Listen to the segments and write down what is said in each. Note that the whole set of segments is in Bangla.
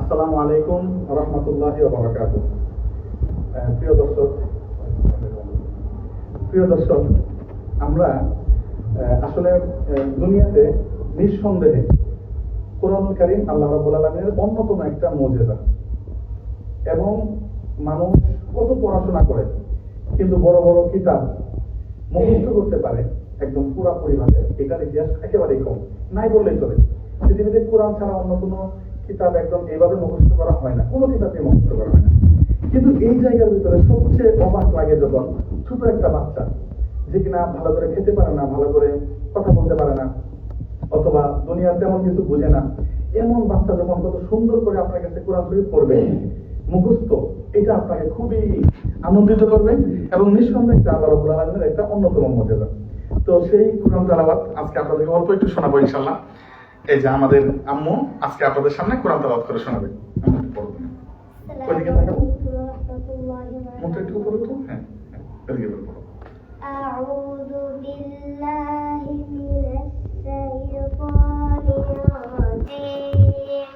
আসসালামু আলাইকুম রহমতুল্লাহ বারাকাত প্রিয় দর্শক প্রিয় দর্শক, আমরা আসলে দুনিয়াতে নিঃসন্দেহে কোরআন আল্লাহ রাব্বুল আলামিনের অন্যতম একটা মজেদা এবং মানুষ কত পড়াশোনা করে, কিন্তু বড় বড় কিতাব মুখস্থ করতে পারে একদম পুরাপুরি ভাবে এটার ইতিহাস একেবারেই কম, নাই বললেই চলে। পৃথিবীতে কোরআন ছাড়া অন্য কোনো কিতাব একদম এইভাবে মুখস্থ করা হয় না, কোনো কিতাবই মুখস্থ করা হয় না। কিন্তু এই জায়গার ভিতরে সবচেয়ে অবাক লাগে যখন ছোট একটা বাচ্চা, যে কিনা ভালো করে খেতে পারে না, ভালো করে কথা বলতে পারে না, অথবা দুনিয়ার তেমন কিছু বুঝে না, এমন বাচ্চা যখন কত সুন্দর করে আপনার কাছে কোরআন শরীফ পড়বে, মুখস্থ, এটা আপনাকে খুবই আনন্দিত করবে এবং নিঃসন্দেহে এটা আল্লাহ রাব্বুল আলামিনের একটা অন্যতম মর্যাদা। তো সেই কোরআন তেলাওয়াত আজকে আপনাদেরকে অল্প একটু শোনাবো ইনশাআল্লাহ। এই যে আমাদের আম্মু আজকে আপনাদের সামনে কোরআন তেলাওয়াত করে শোনাবে আম্মু একটু পড়ো তুমি। ওইদিকে তাকাও। মুখটা একটু উপরে তো হ্যাঁ হ্যাঁ, ওইদিকে বলো, পড়ো। أعوذ بالله من الشيطان الرجيم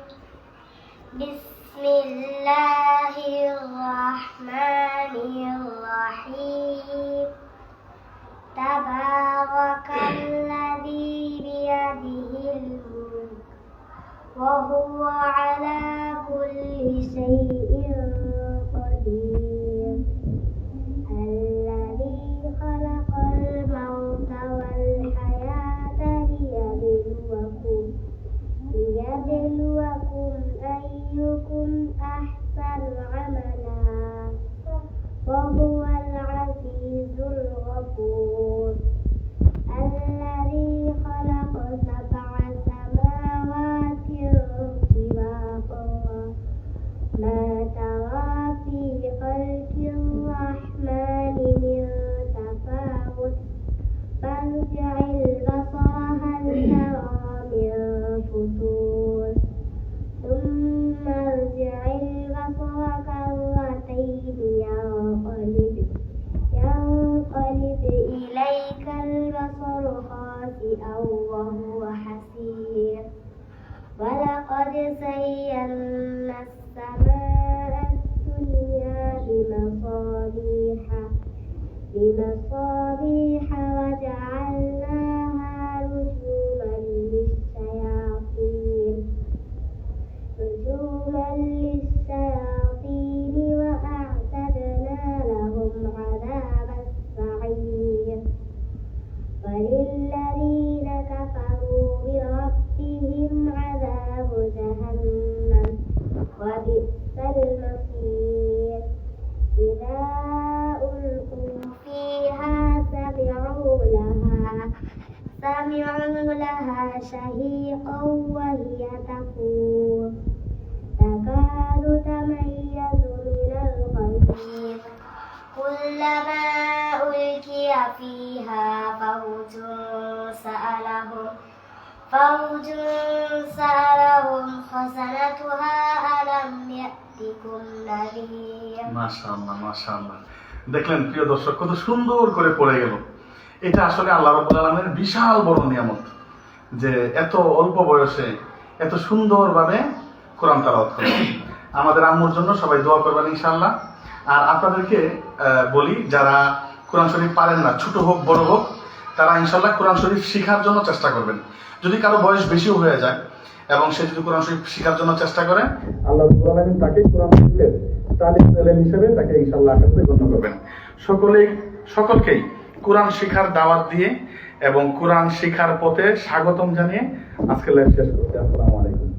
بسم الله الرحمن الرحيم تبارك الذي وهو على كل شيء قدير. الذي خلق الموت والحياة ليبلوكم أيكم أحسن كرتين ينقلب ينقلب إليك البصر خاسئا وهو حسير. ولقد زينا السماء الدنيا بمصابيح بمصابيح وللذين كفروا بربهم عذاب جهنم. وبئس المصير. إذا ألقوا فيها سمعوا لها سمعوا لها شهيقا وهي تفور. تكاد تميز من الغيظ. كلما ألقي فيها فوج سألهم خزنتها ألم يأتكم نذير মাশাআল্লাহ মাশাআল্লাহ দেখলেন প্রিয় দর্শক কত সুন্দর করে পড়ে গেল এটা আসলে আল্লাহ রাব্বুল আলামিনের বিশাল বড় নিয়ামত যে এত অল্প বয়সে এত সুন্দরভাবে কোরআন তেলাওয়াত করে আমাদের আম্মুর জন্য সবাই দোয়া করবেন ইনশাআল্লাহ আর আপনাদেরকে আহ, বলি যারা কোরআন শরীফ পারেন না ছোট হোক বড় হোক তারা ইনশাল্লাহ কোরআন শরীফ শেখার জন্য চেষ্টা করবেন। যদি কারও বয়স বেশিও হয়ে যায় এবং সে যদি কোরআন শরীফ শেখার জন্য চেষ্টা করে, আল্লাহ রাব্বুল তাকে কোরআন শরীফের তালিম এলেম হিসেবে তাকে ইনশাআল্লাহ আকাশে গণ্য করবেন। সকলেই, সকলকেই কোরআন শিখার দাওয়াত দিয়ে এবং কোরআন শিখার পথে স্বাগতম জানিয়ে আজকে লাইভ শেষ করছি। আসসালামু আলাইকুম।